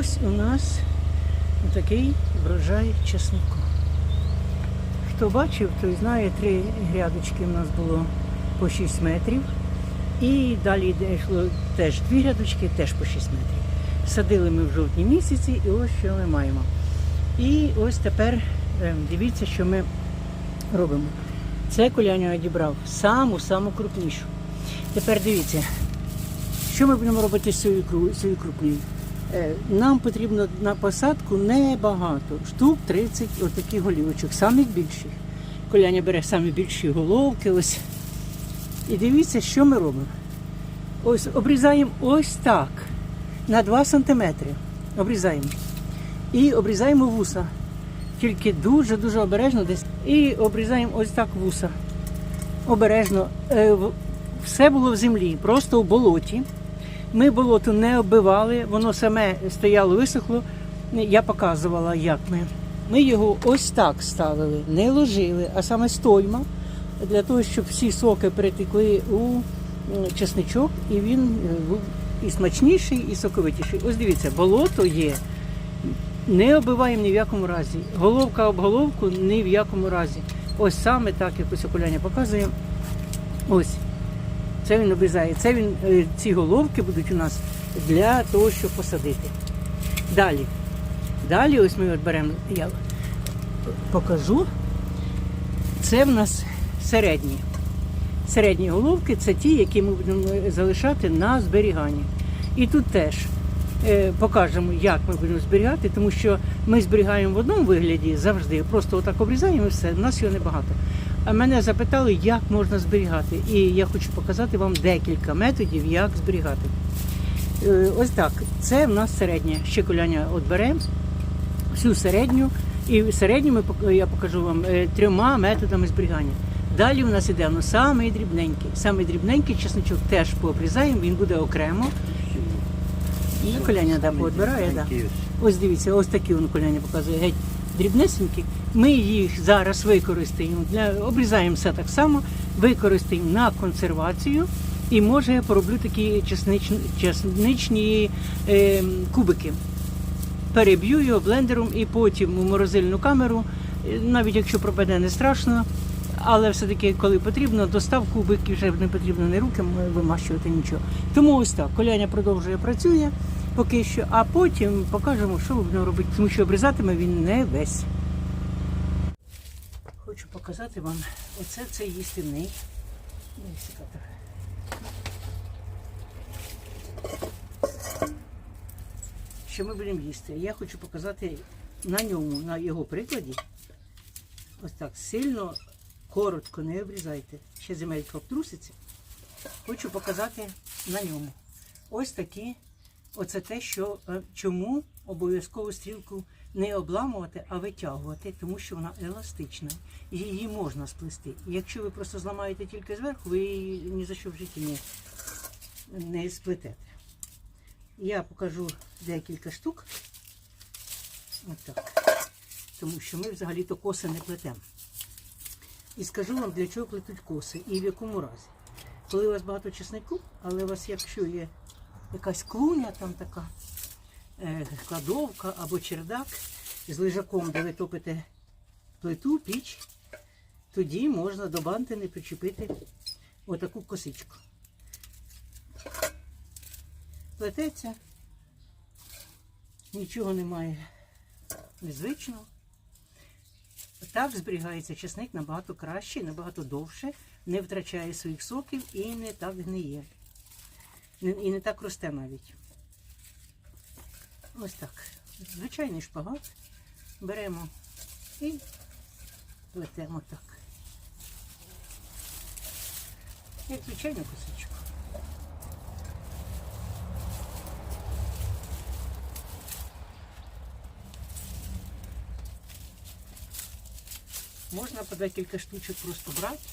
ось у нас такий врожай чеснику. Хто бачив, той знає, три грядочки у нас було по 6 метрів. І далі йшло теж дві грядочки, теж по 6 метрів. Садили ми в жовтні місяці, і ось що ми маємо. І ось тепер ем, дивіться, що ми робимо. Це коляня одібрав саму саму крупнішу. Тепер дивіться, що ми будемо робити з цією крупною. Е, Нам потрібно на посадку небагато, штук 30 отаких голівочок, самих більших. Коляня бере самі більші головки. Ось. І дивіться, що ми робимо. Ось обрізаємо ось так, на 2 см. Обрізаємо. І обрізаємо вуса. Тільки дуже-дуже обережно десь. І обрізаємо ось так вуса. Обережно. Е, Все було в землі, просто в болоті. Ми болото не оббивали, воно саме стояло, висохло. Я показувала, як ми. Ми його ось так ставили, не ложили, а саме стойма, для того, щоб всі соки перетекли у чесничок, і він е, був і смачніший, і соковитіший. Ось дивіться, болото є. Не оббиваємо ні в якому разі. Головка об головку ні в якому разі. Ось саме так, як ось окуляня показує. Ось. Це він обрізає. Це він, е, ці головки будуть у нас для того, щоб посадити. Далі. Далі, ось ми беремо, я покажу. Це в нас середні. Середні головки це ті, які ми будемо залишати на зберігання. І тут теж е, покажемо, як ми будемо зберігати, тому що ми зберігаємо в одному вигляді завжди, просто отак обрізаємо і все, у нас його небагато. А мене запитали, як можна зберігати. І я хочу показати вам декілька методів, як зберігати. Е, Ось так. Це в нас середнє. Ще коляння от беремо всю середню. І середню ми я покажу вам е, трьома методами зберігання. Далі у нас іде ну, самий дрібненький. Самий дрібненький чесночок теж пообрізаємо, він буде окремо. І коляня да, поодбирає. Да. Ось дивіться, ось такі воно коляня показує геть дрібнесенькі. Ми їх зараз використаємо для обрізаємо так само, використаємо на консервацію. І може я пороблю такі чеснич, чесничні е, кубики. Переб'ю його блендером і потім у морозильну камеру, е, навіть якщо пропаде, не страшно. Але все-таки, коли потрібно, достав кубик і вже не потрібно не руки вимащувати нічого. Тому ось так. Коляня продовжує працює поки що, а потім покажемо, що ми будемо робити, тому що обрізатиме він не весь. Хочу показати вам, оце це їстівний. Що ми будемо їсти? Я хочу показати на ньому, на його прикладі. Ось так сильно, коротко не обрізайте. Ще земелька обтруситься. Хочу показати на ньому. Ось такі, оце те, що е, чому обов'язково стрілку не обламувати, а витягувати, тому що вона еластична. Її можна сплести. Якщо ви просто зламаєте тільки зверху, ви її ні за що в житті не, не сплетете. Я покажу декілька штук. Отак. Тому що ми взагалі-то коси не плетемо. І скажу вам, для чого плетуть коси і в якому разі. Коли у вас багато чеснику, але у вас, якщо є якась клуня, там така е, кладовка або чердак з лежаком, де ви топите плиту, піч, тоді можна до бантини причепити отаку косичку. Плететься, нічого немає незвичного. Так зберігається чесник набагато краще, набагато довше, не втрачає своїх соків і не так гниє. І не так росте навіть. Ось так. Звичайний шпагат. Беремо і плетемо так. Як звичайну косичку. Можна по декілька штучок просто брати.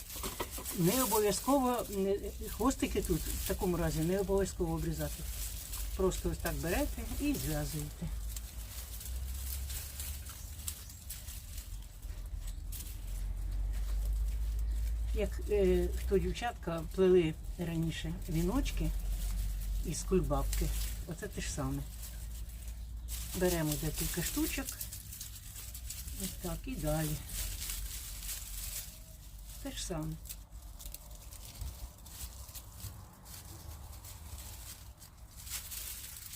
Не обов'язково, хвостики тут в такому разі не обов'язково обрізати. Просто ось так берете і зв'язуєте. Як е, хто дівчатка плели раніше віночки із кульбабки, оце те ж саме. Беремо декілька штучок. Ось так і далі. Те ж саме.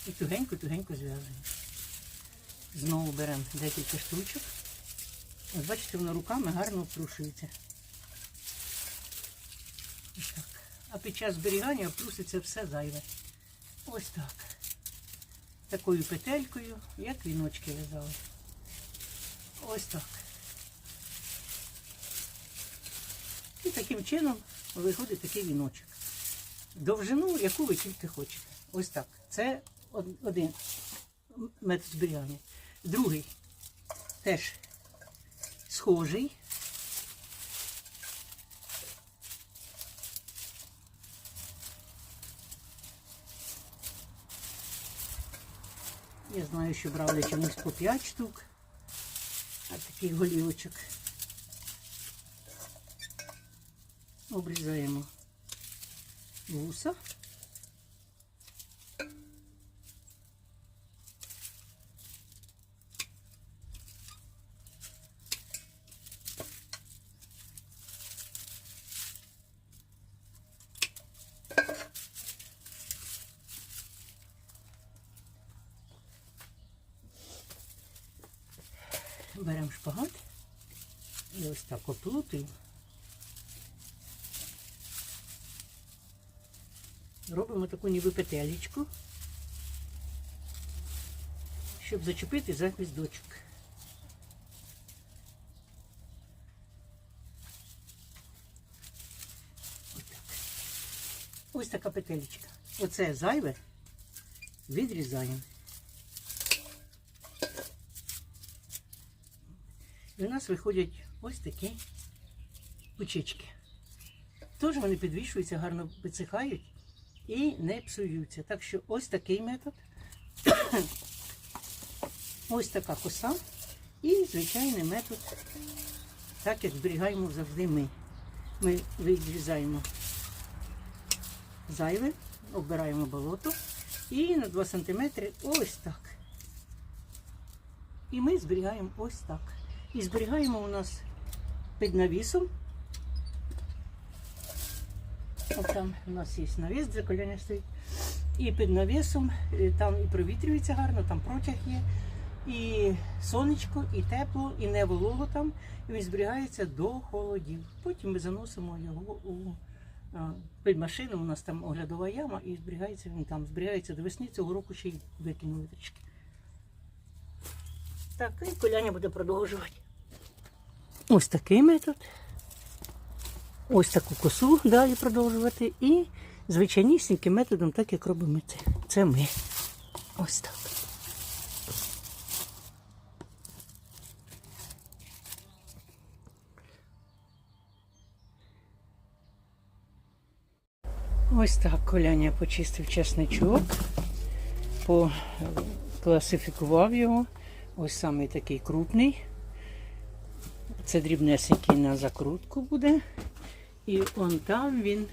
І тугенько-тугенько зв'язуємо. Знову беремо декілька штучок. Ось бачите, воно руками гарно обтрушується. Так. А під час зберігання обтруситься все зайве. Ось так. Такою петелькою, як віночки в'язали. Ось так. І таким чином виходить такий віночок. Довжину, яку ви тільки хочете. Ось так. Це один метод зберігання. Другий теж схожий. Я знаю, що брали чомусь по 5 штук. А таких голівочок. Обрізаємо вуса. Беремо шпагат і ось так оплутуємо. Робимо таку ніби петелечку, щоб зачепити за гвіздочок. Ось так. Ось така петелечка. Оце зайве відрізаємо. І у нас виходять ось такі пучечки. Теж вони підвішуються, гарно висихають і не псуються. Так що ось такий метод. ось така коса. І звичайний метод, так як зберігаємо завжди ми. Ми відрізаємо зайве, обираємо болото і на 2 см ось так. І ми зберігаємо ось так. І зберігаємо у нас під навісом. От там у нас є навіс, де коляня стоїть. І під навісом е, там і провітрюється гарно, там протяг є. І сонечко, і тепло, і не волого там. І він зберігається до холодів. Потім ми заносимо його у а, під машину. У нас там оглядова яма, і зберігається він там. Зберігається до весни цього року ще й викинули трішки. Так, і коляня буде продовжувати. Ось такий метод. Ось таку косу далі продовжувати. І звичайнісіньким методом, так як робимо це. Це ми. Ось так. Ось так коляня почистив чесничок, покласифікував його. Ось самий такий крупний. Це дрібнесенький на закрутку буде. І он там він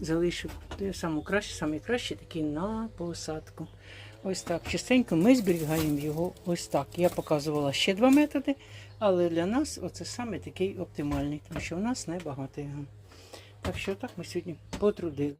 залишив саму кращий такий на посадку. Ось так. Частенько ми зберігаємо його ось так. Я показувала ще два методи, але для нас оце саме такий оптимальний, тому що в нас небагато його. Так що так ми сьогодні потрудили.